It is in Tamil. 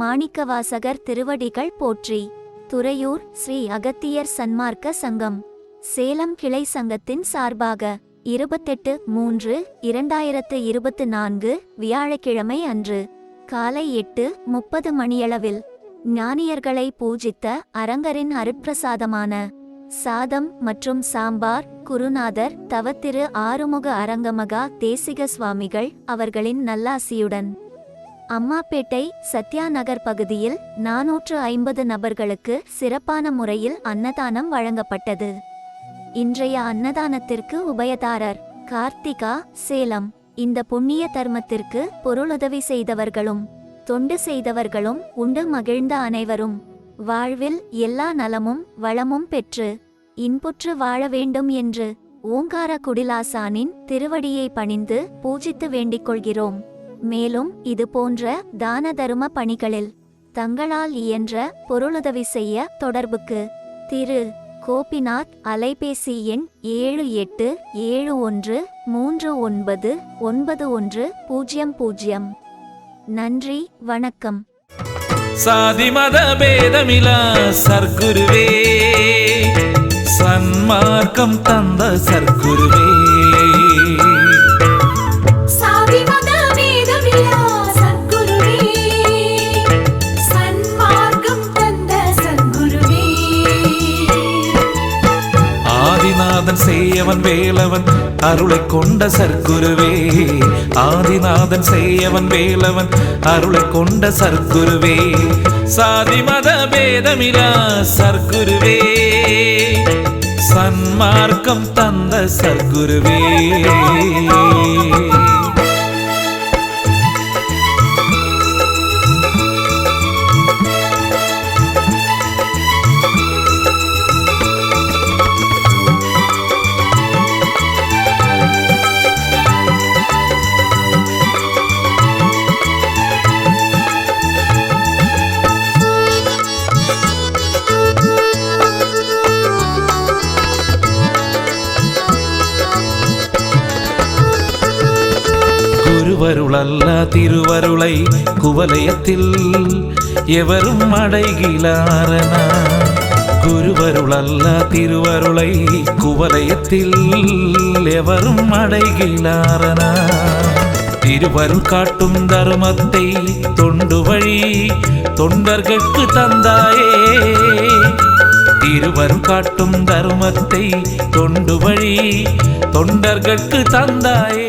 மாணிக்கவாசகர் திருவடிகள் போற்றி. துறையூர் ஸ்ரீ அகத்தியர் சன்மார்க்க சங்கம். சேலம் கிளை சங்கத்தின் சார்பாக இருபத்தெட்டு மூன்று இரண்டாயிரத்து இருபத்து நான்கு வியாழக்கிழமை அன்று காலை எட்டு முப்பது மணியளவில் ஞானியர்களை பூஜித்த அரங்கரின் அருட்பிரசாதமான சாதம் மற்றும் சாம்பார் குருநாதர் தவத்திரு ஆறுமுக அரங்கமகா தேசிக சுவாமிகள் அவர்களின் நல்லாசியுடன் அம்மாப்பேட்டை சத்யா நகர் பகுதியில் நாநூற்று ஐம்பது நபர்களுக்கு சிறப்பான முறையில் அன்னதானம் வழங்கப்பட்டது. இன்றைய அன்னதானத்திற்கு உபயதாரர் கார்த்திகா சேலம். இந்த புண்ணிய தர்மத்திற்கு பொருளுதவி செய்தவர்களும் தொண்டு செய்தவர்களும் உண்டு மகிழ்ந்த அனைவரும். வாழ்வில் எல்லா நலமும் வளமும் பெற்று இன்புற்று வாழ வேண்டும் என்று ஓங்கார குடிலாசானின் திருவடியை பணிந்து பூஜித்து வேண்டிக் கொள்கிறோம். மேலும் இது போன்ற தான தரும பணிகளில் தங்களால் இயன்ற பொருளுதவி செய்ய தொடர்புக்கு. திரு. கோபிநாத் அலைபேசி எண் ஏழு எட்டு ஏழு ஒன்று மூன்று ஒன்பது ஒன்பது ஒன்று பூஜ்ஜியம் பூஜ்ஜியம் நன்றி வணக்கம். சாதி மத பேதமிலா சர்க்குருவே. சன்மார்க்கம் தந்த சர்க்குருவே. ஆதிநாதன் செய்யவன் வேலவன் அருளை கொண்ட சர்க்குருவே. ஆதிநாதன் செய்யவன் வேலவன் அருளை கொண்ட சர்க்குருவே. சாதி மத பேதமிரா சர்க்குருவே. சன்மார்க்கம் தந்த சர்க்குருவே. திருவருளல்ல திருவருளை குவலயத்தில் எவரும் அடைகிலாரனா. குருவருளல்ல திருவருளை குவலயத்தில் எவரும் அடைகிலாரனா. திருவருள் காட்டும் தர்மத்தை தொண்டு வழி தொண்டர்கட்கு தந்தாயே. திருவரும் காட்டும் தர்மத்தை தொண்டு வழி தொண்டர்கட்கு தந்தாயே.